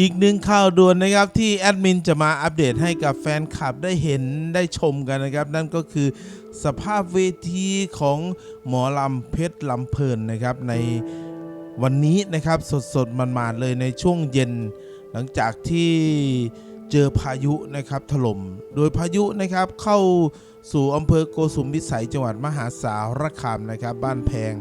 อีกหนึ่งข่าวด่วนนะครับที่แอดมินจะมาอัปเดตให้กับแฟนคลับได้เห็นได้ชมกันนะครับ นั่นก็คือสภาพเวทีของหมอลำเพชรลำเพลินนะครับ ในวันนี้นะครับสดๆมันมาดๆเลยในช่วงเย็น หลังจากที่เจอพายุนะครับถล่มโดยพายุนะครับเข้าสู่อำเภอโกสุมพิสัยจังหวัดมหาสารคามนะครับ บ้านแพง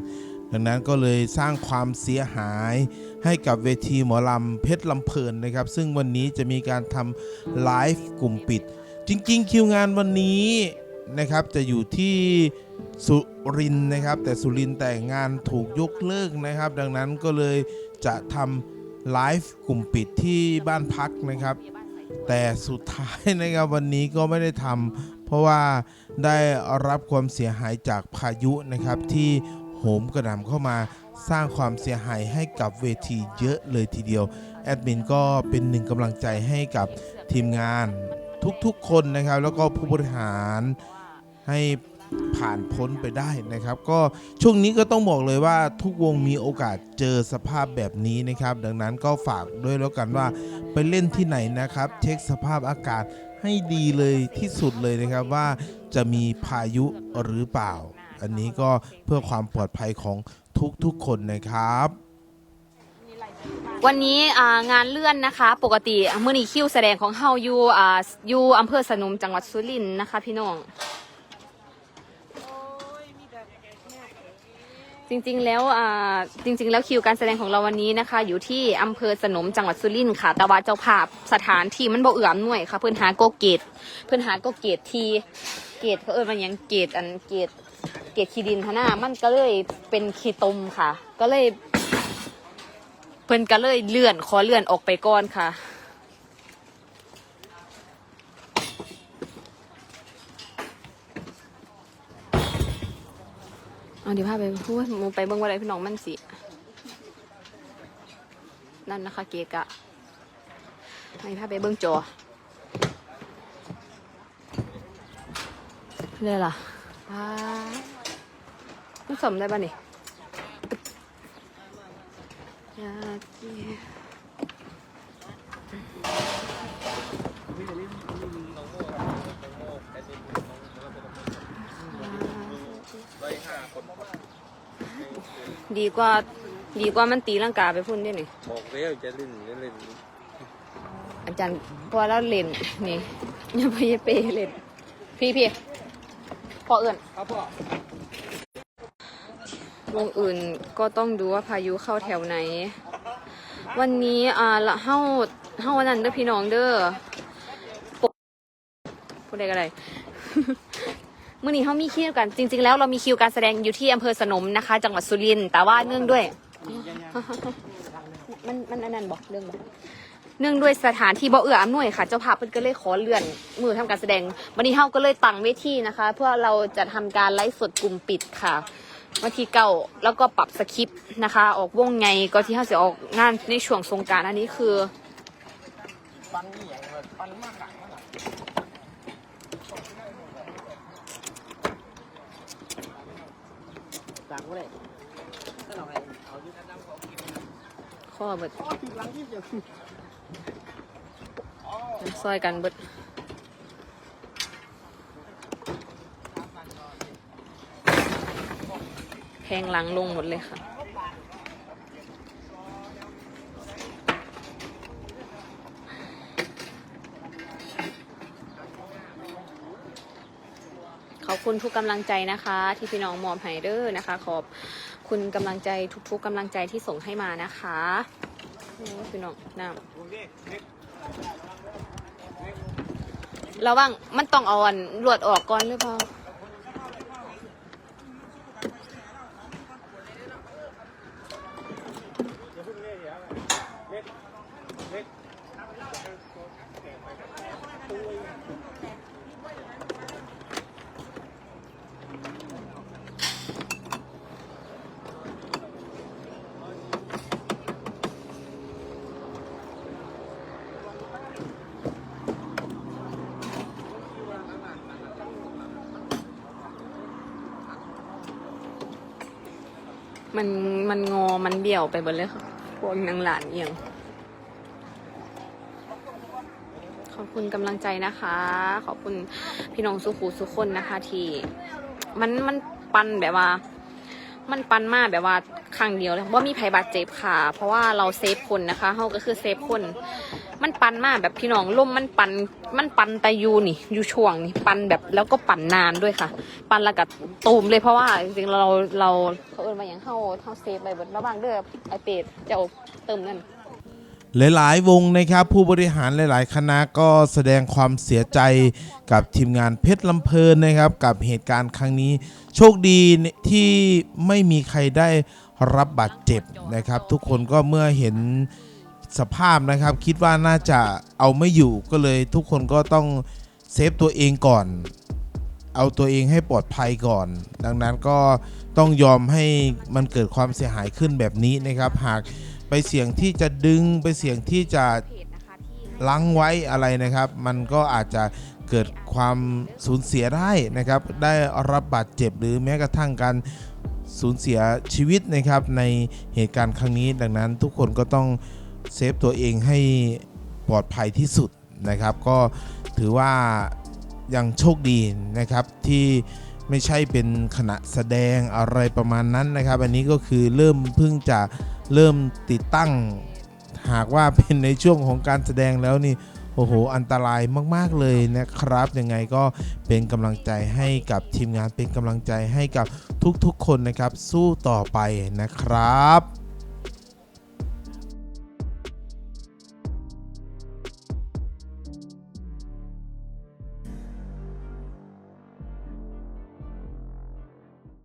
ดังนั้นก็เลยสร้างความเสียหายให้กับเวทีหมอลำเพชรลำเพลินนะครับ ซึ่งวันนี้จะมีการทำไลฟ์กลุ่มปิด จริง ๆ คิวงานวันนี้นะครับจะอยู่ที่สุรินนะครับ แต่สุรินแต่งานถูกยกเลิกนะครับ ดังนั้นก็เลยจะทำไลฟ์กลุ่มปิดที่บ้านพักนะครับ แต่สุดท้ายนะครับวันนี้ก็ไม่ได้ทำเพราะว่าได้รับความเสียหายจากพายุนะครับที่ โหมกระหน่ำเข้ามาสร้างความเสียหายให้กับเวทีเยอะเลยทีเดียว แอดมินก็เป็นหนึ่งกำลังใจให้กับทีมงานทุกๆคนนะครับ แล้วก็ผู้บริหารให้ผ่านพ้นไปได้นะครับ ก็ช่วงนี้ก็ต้องบอกเลยว่าทุกวงมีโอกาสเจอสภาพแบบนี้นะครับ ดังนั้นก็ฝากด้วยแล้วกันว่าไปเล่นที่ไหนนะครับ เช็คสภาพอากาศให้ดีเลยที่สุดเลยนะครับว่าจะมีพายุหรือเปล่า อันนี้ก็เพื่อความปลอดภัยของทุกๆคนนะครับ วันนี้อ่างานเลื่อนนะคะ ปกติเมื่อนี้คิวแสดงของเฮาอยู่อ่าอยู่อำเภอสนมจังหวัดสุรินทร์นะคะ พี่น้อง จริงๆแล้วอ่าจริง ๆ แล้วคิวการแสดงของเราวันนี้นะคะ อยู่ที่อำเภอสนมจังหวัดสุรินทร์ค่ะ แต่ว่าเจ้าภาพสถานที่มันบ่เอื้อมหน่วยค่ะ เพื่อนหาโกเกต เพื่อนหาโกเกตที เกตเขาเอิ้นว่าหยังเกตอันเกต กตขี้ดินทนามันก็เลยเป็นขี้ตมค่ะ ก็เลย เพิ่นก็เลยเลื่อนขอเลื่อนออกไปก่อนค่ะ เอาเดี๋ยวพาไปพูดมึงไปเบิ่งว่าอะไรพี่น้องมันสิ นั่นนะคะเกกะให้พาไปเบิ่งจอเรียล่ะว้า มันสมได้ป่ะนี่ยาจีดีกว่า ดีกว่ามันตีลังกาไปพุ่นด้วยนี่บอกแล้วจะเล่นเล่นอาจารย์พอแล้วเล่นนี่อย่าไปอย่าเปเล่นพี่พี่พอเอื่นครับพ่อ วงอื่นก็ต้องดูว่าพายุเข้าแถวไหน วันนี้อ่าละเฮ้าเฮ้าวันนั้นเด้อพี่น้องเด้อพูดได้ก็ได้มื่อนี้เขามีคิวกัน จริง ๆ แล้วเรามีคิวการแสดงอยู่ที่อำเภอสนมนะคะ จังหวัดสุรินทร์แต่ว่าเนื่องด้วย มันมันอันนั้นบอกเรื่องบอกเนื่องด้วยสถานที่บ่เอื้ออำนวยค่ะ เจ้าภาพเพิ่นก็เลยขอเลื่อน มือทำการแสดง วันนี้เฮาก็เลยตั้งเวทีนะคะ เพื่อเราจะทำการไลฟ์สดกลุ่มปิดค่ะ วันที่เก้าแล้วก็ปรับสคริปต์นะคะ ออกวงไงก็ที่เขาจะออกงานในช่วงสงการอันนี้คือข้อเบิดซอยกันเบิด พงหลังลงหมดเลยค่ะ ขอบคุณทุกกำลังใจนะคะ ที่พี่น้องมอมไฮเดอร์นะคะ ขอบคุณกำลังใจทุกๆกำลังใจที่ส่งให้มานะคะพี่น้องน้ำระวังมันต้องเอาอันลวดออกก่อนหรือเปล่า มันมันงอมันเบี่ยวไปหมดเลยค่ะ พวกนางหลานเอียง ขอบคุณกำลังใจนะคะ ขอบคุณพี่น้องสุขูสุคนนะคะ ที่ มันมันปันแบบว่า มันปันมากแบบว่าครั้งเดียวเลยว่ามีภัยบาดเจ็บค่ะ เพราะว่าเราเซฟคนนะคะเขาก็คือเซฟคน มันปันมากแบบพี่น้องล่มมันปันมันปันแต่ยูนี่อยู่ช่วงนี่ปันแบบแล้วก็ปั่นนานด้วยค่ะ ปันแล้วก็ตูมเลยเพราะว่าจริงๆเราเราเขาเอินมาอย่างเข้าเข้าเซฟไปบนระหว่างเด้อไอเป็ดจะเอาเติมเงิน หลาย ๆ วงนะครับผู้บริหารหลาย ๆ คณะก็แสดงความเสียใจกับทีมงานเพชรลำเพลินนะครับ กับเหตุการณ์ครั้งนี้ โชคดีที่ไม่มีใครได้รับบาดเจ็บนะครับ ทุกคนก็เมื่อเห็นสภาพนะครับ คิดว่าน่าจะเอาไม่อยู่ก็เลยทุกคนก็ต้องเซฟตัวเองก่อน เอาตัวเองให้ปลอดภัยก่อน ดังนั้นก็ต้องยอมให้มันเกิดความเสียหายขึ้นแบบนี้นะครับ หาก ไปเสี่ยงที่จะดึงไปเสี่ยงที่จะลังไว้อะไรนะครับ มันก็อาจจะเกิดความสูญเสียได้นะครับ ได้รับบาดเจ็บหรือแม้กระทั่งการสูญเสียชีวิตนะครับในเหตุการณ์ครั้งนี้ดังนั้นทุกคนก็ต้องเซฟตัวเองให้ปลอดภัยที่สุดนะครับ ก็ถือว่ายังโชคดีนะครับที่ไม่ใช่เป็นขณะแสดงอะไรประมาณนั้นนะครับ อันนี้ก็คือเริ่มเพิ่งจะ เริ่มติดตั้ง หากว่าเป็นในช่วงของการแสดงแล้วนี่โอ้โห อันตรายมาก ๆ เลยนะครับ ยังไงก็เป็นกำลังใจให้กับทีมงานเป็นกำลังใจให้กับทุกๆ คนนะครับ สู้ต่อไปนะครับ